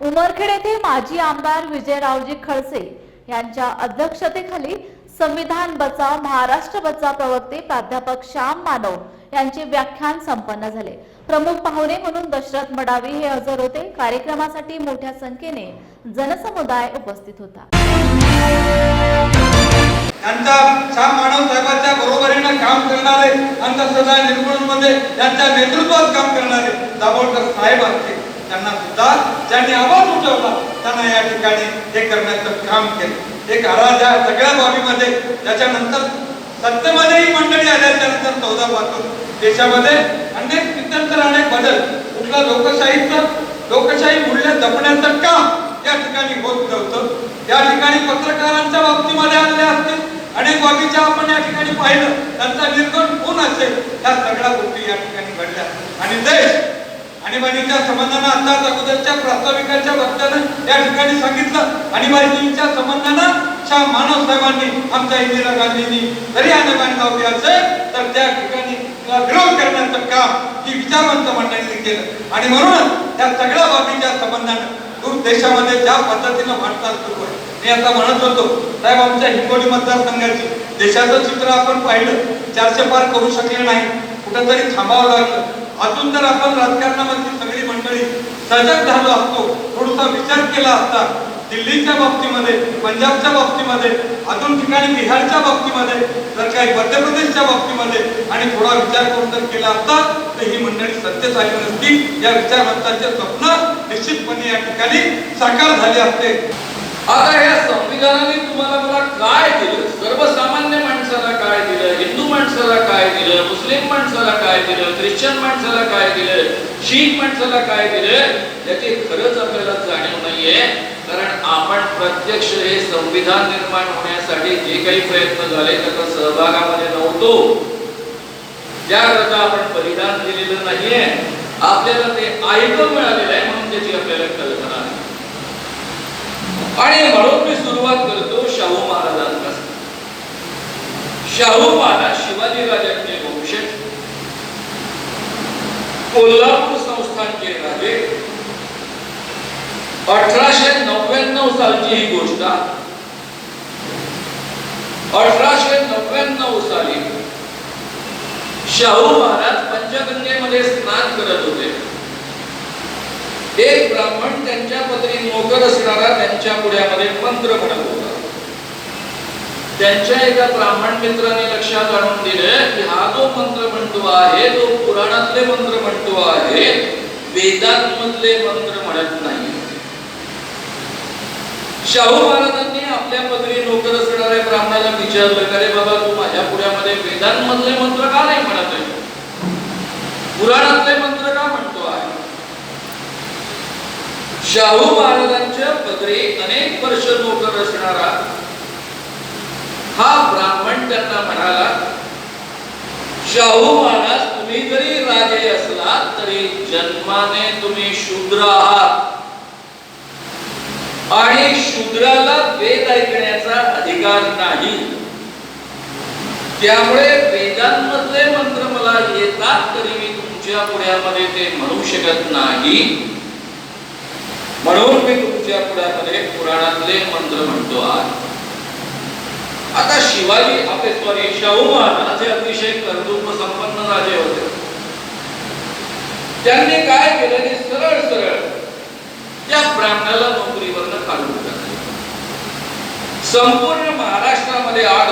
उमरखेड येथे माजी आमदार विजयरावजी खडसे यांच्या अध्यक्षतेखाली संविधान बचाव महाराष्ट्र बचाव प्रवक्ते प्राध्यापक श्याम मानव यांचे व्याख्यान संपन्न झाले. प्रमुख पाहुणे म्हणून दशरथ मडावी हे हजर होते. कार्यक्रमासाठी मोठ्या संख्येने जनसमुदाय उपस्थित होता. यांचा श्याम मानव साहेबांच्या बरोबरीनं काम करणारे अंधश्रद्धा निर्मूलनमध्ये यांच्या नेतृत्वात काम करणारे दाभोळकर साहेब असतील. त्यांना सुद्धा ज्यांनी आवाज उठवला त्यांना या ठिकाणी हे करण्याचं काम केलं. एक आराध्या सगळ्या बाबीमध्ये त्याच्यानंतर सत्तेमध्येही मंडळी आल्याच्यानंतर चौदा पासून देशामध्ये अनेक तिथंतर अनेक बदल. कुठला लोकशाहीचं लोकशाही मूल्य जपण्याचं काम या ठिकाणी होत नव्हतं. या ठिकाणी पत्रकारांच्या बाबतीमध्ये आलेले असतील. अनेक बाबीच्या आपण या ठिकाणी पाहिलं. त्यांचा निर्गुण कोण असेल. त्या सगळ्या गोष्टी या ठिकाणी घडल्या. आणि देश आणीबाणीच्या संबंधानं आता अगोदरच्या प्रास्ताविकाच्या वक्त्यानं या ठिकाणी सांगितलं. आणीबाणीच्या संबंधानं शाह मानव साहेबांनी आमच्या इंदिरा गांधींनी जरी आणीबाणी लावली असेल तर त्या ठिकाणी विरोध करण्याचं काम ही विचारवंत मंडळीने केलं. आणि म्हणूनच त्या सगळ्या बाबीच्या संबंधानं दूर देशामध्ये ज्या पद्धतीनं वाटचाल सुरू आहे. मी आता म्हणत होतो साहेब आमच्या हिंगोली मतदारसंघाची देशाचं चित्र आपण पाहिलं. चारशे पार करू शकले नाही. कुठंतरी थांबावं लागलं. अजून जर आपण राजकारणामध्ये सगळी मंडळी सजग झालो असतो थोडासा विचार केला असता दिल्लीच्या बाबतीमध्ये पंजाबच्या बाबतीमध्ये अजून ठिकाणी बिहारच्या बाबतीमध्ये जर काही मध्य प्रदेशच्या बाबतीमध्ये आणि थोडा विचार करून जर केला असता तर ही मंडळी सत्य झाली नसती या विचारवंतांचे स्वप्न निश्चितपणे या ठिकाणी साकार झाले असते. आता या संविधानाने तुम्हाला मला काय दिलं सर्वसामान्य माणसाला काय दिलं हिंदू माणसाला काय दिलं मुस्लिम माणसाला काय दिलं ख्रिश्चन माणसाला काय दिलं शीख माणसाला काय दिलं याची खरंच आपल्याला जाणीव नाहीये. कारण आपण प्रत्यक्ष हे संविधान निर्माण होण्यासाठी जे काही प्रयत्न झाले त्याचा सहभागामध्ये नव्हतो. त्याकरता आपण परिधान दिलेलं नाहीये. आपल्याला ते ऐकून मिळालेलं आहे म्हणून त्याची आपल्याला कल्पना आहे आणि म्हणून मी सुरुवात करतो शाहू महाराजांपासून. शाहू महाराज शिवाजी राजा अठराशे नव्याण्णव सालची ही गोष्ट अठराशे नव्याण्णव साली शाहू महाराज पंचगंगेमध्ये स्नान करत होते. एक ब्राह्मण त्यांच्या पत्नी नोकर असणारा त्यांच्या पुढ्यामध्ये मंत्र म्हणत होता. त्यांच्या एका ब्राह्मण मित्राने लक्षात आणून दिले की हा जो मंत्र म्हणतो आहे तो पुराणातले मंत्र म्हणतो आहे वेदांमधले मंत्र म्हणत नाही. शाहू महाराजांनी आपल्या पदरी नोकर असणाऱ्या ब्राह्मणाला विचारलं का बाबा तू माझ्या पुण्यामध्ये वेदांमधले मंत्र का नाही म्हणत आहे? पुराणातले मंत्र का म्हणतो आहे? शाहू महाराजांच्या पदरी अनेक वर्ष नोकर असणारा हा ब्राह्मण त्यांना म्हणाला शाहू महाराज तुम्ही जरी राजे असलात तरी जन्माने तुम्ही शूद्र आहात. आणि शूद्राला वेद ऐकण्याचा अधिकार नाही. त्यामुळे वेदांमधले मंत्र मला येतात तरी मी तुमच्या पुढ्यामध्ये ते म्हणू शकत नाही. म्हणून मी तुमच्या पुढ्यामध्ये पुराणातले मंत्र म्हणतो आहे आता शिवाजी आपले सॉरी शाहू महाराज हे अतिशय कर्तृत्व संपन्न राजे होते. त्यांनी काय केलं की सरळ सरळ त्या ब्राह्मणाला संपूर्ण महाराष्ट्रामध्ये आग